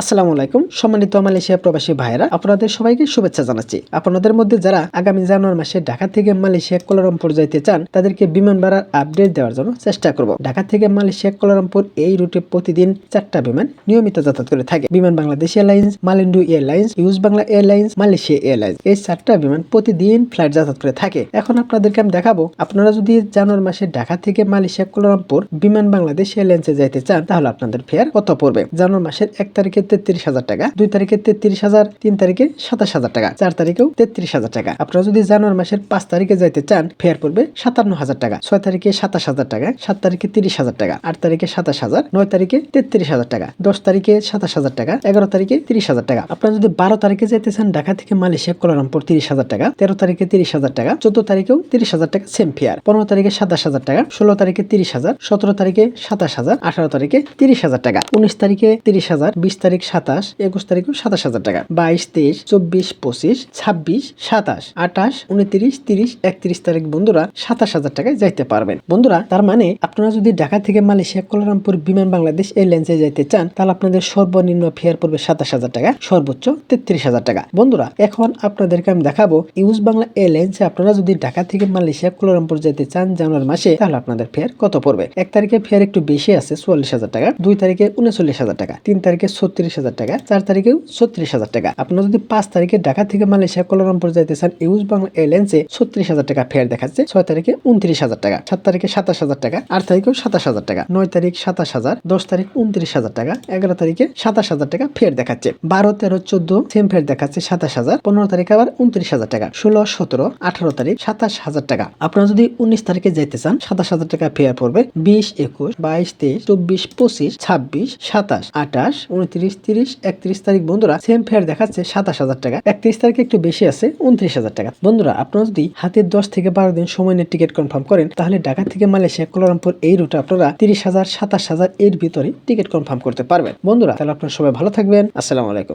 আসসালামু আলাইকুম। সম্মানিত মালয়েশিয়া প্রবাসী ভাইয়েরা, আপনাদের সবাইকে শুভেচ্ছা জানাচ্ছি। আপনাদের মধ্যে যারা আগামী জানুয়ারি মাসে ঢাকা থেকে মালয়েশিয়া কোলারামপুর যাইতে চান, তাদেরকে বিমান ভাড়ার আপডেট দেওয়ার জন্য চেষ্টা করব। ঢাকা থেকে মালয়েশিয়া কোলারামপুর এই রুটে প্রতিদিন চারটা বিমান নিয়মিত যাতায়াত করে থাকে। Biman Bangladesh airlines Malindo airlines, US Bangla airlines, Malaysia airlines এই চারটা বিমান প্রতিদিন ফ্লাইট যাতায়াত করে থাকে। এখন আপনাদেরকে আমি দেখাবো, আপনারা যদি জানুয়ারি মাসে ঢাকা থেকে মালয়েশিয়া কোলারামপুর বিমান বাংলাদেশ এয়ারলাইন্সে যাইতে চান, তাহলে আপনাদের ফেয়ার কত পড়বে? জানুয়ারি মাসের এক তারিখে তেত্রিশ হাজার টাকা দুই তারিখে তেত্রিশ হাজার তিন তারিখে সাতাশ হাজার টাকা চার তারিখেও তেত্রিশ হাজার টাকা আপনারা যদি জানুয়ারি মাসের পাঁচ তারিখে যাইতে চান ফেয়ার পড়বে সাতান্ন হাজার টাকা ছয় তারিখে সাতাশ হাজার টাকা সাত তারিখে তিরিশ হাজার টাকা আট তারিখে সাতাশ হাজার নয় তারিখে তেত্রিশ হাজার টাকা দশ তারিখে সাতাশ হাজার টাকা এগারো তারিখে তিরিশ হাজার টাকা আপনারা যদি বারো তারিখে যাইতে চান ঢাকা থেকে মালয়েশিয়া কোলারামপুর তিরিশ হাজার টাকা তেরো তারিখে তিরিশ হাজার টাকা চোদ্দ তারিখেও তিরিশ হাজার টাকা সেম ফেয়ার পনেরো তারিখে সাতাশ হাজার টাকা ষোলো তারিখে তিরিশ হাজার সতেরো তারিখে সাতাশ হাজার আঠারো তারিখে তিরিশ হাজার টাকা উনিশ তারিখে তিরিশ হাজার বিশ তারিখ সাতাশ, একুশ তারিখ সাতাশ হাজার টাকা। বাইশ, তেইশ, চব্বিশ, পঁচিশ, ছাব্বিশ, সাতাশ, আঠাশ, উনত্রিশ, তিরিশ, একত্রিশ তারিখ বন্ধুরা সাতাশ হাজার টাকায় যাইতে পারবেন। বন্ধুরা, তার মানে আপনারা যদি ঢাকা থেকে মালয়েশিয়া কোলারামপুর বিমান বাংলাদেশ এয়ারলাইন্সে যাইতে চান, তাহলে আপনাদের সর্বনিম্ন ফেয়ার পড়বে সাতাশ হাজার টাকা, সর্বোচ্চ তেত্রিশ হাজার টাকা। বন্ধুরা, এখন আপনাদেরকে আমি দেখাবো ইউজ বাংলা এয়ারলাইন্সে আপনারা যদি ঢাকা থেকে মালয়েশিয়া কোলারামপুর যেতে চান জানুয়ারি মাসে, তাহলে আপনাদের ফেয়ার কত পড়বে? এক তারিখে ফেয়ার একটু বেশি আছে চুয়াল্লিশ হাজার টাকা, দুই তারিখে উনচল্লিশ হাজার টাকা, তিন তারিখে ছত্রিশ হাজার টাকা, চার তারিখেও ছত্রিশ হাজার টাকা। আপনারা যদি পাঁচ তারিখে ঢাকা থেকে মালয়েশিয়া, কোলারামপুর যাইতে চান ইউজ বাংলা এয়ারলাইন্সে ছত্রিশ হাজার টাকা ফেয়ার দেখাচ্ছে, ছয় তারিখে উনত্রিশ হাজার টাকা, সাত তারিখে সাতাশ হাজার টাকা, আট তারিখেও সাতাশ হাজার টাকা, নয় তারিখ সাতাশ হাজার, দশ তারিখ উনত্রিশ হাজার টাকা, এগারো তারিখে সাতাশ হাজার টাকা ফেয়ার দেখাচ্ছে। বারো, তেরো, চোদ্দ সেম ফেয়ার দেখাচ্ছে সাতাশ হাজার, পনেরো তারিখ আবার উনত্রিশ হাজার টাকা, ষোলো, সতেরো, আঠারো তারিখ সাতাশ হাজার টাকা। আপনারা যদি উনিশ তারিখে যাইতে চান, সাতাশ হাজার টাকা ফেয়ার পড়বে, বিশ, একুশ, বাইশ, তেইশ, চব্বিশ, পঁচিশ, ছাব্বিশ, সাতাশ, আঠাশ, উনত্রিশ তিরিশ, একত্রিশ তারিখ বন্ধুরা সেম ফেয়ার দেখাচ্ছে সাতাশ হাজার টাকা। একত্রিশ তারিখে একটু বেশি আছে, উনত্রিশ হাজার টাকা। বন্ধুরা, আপনারা যদি হাতে দশ থেকে বারো দিন সময় নিয়ে টিকিট কনফার্ম করেন, তাহলে ঢাকা থেকে মালয়েশিয়া কোলারামপুর এই রুটে আপনারা তিরিশ হাজার, সাতাশ হাজার এর ভিতরে টিকিট কনফার্ম করতে পারবেন। বন্ধুরা, তাহলে আপনারা সবাই ভালো থাকবেন। আসসালামু আলাইকুম।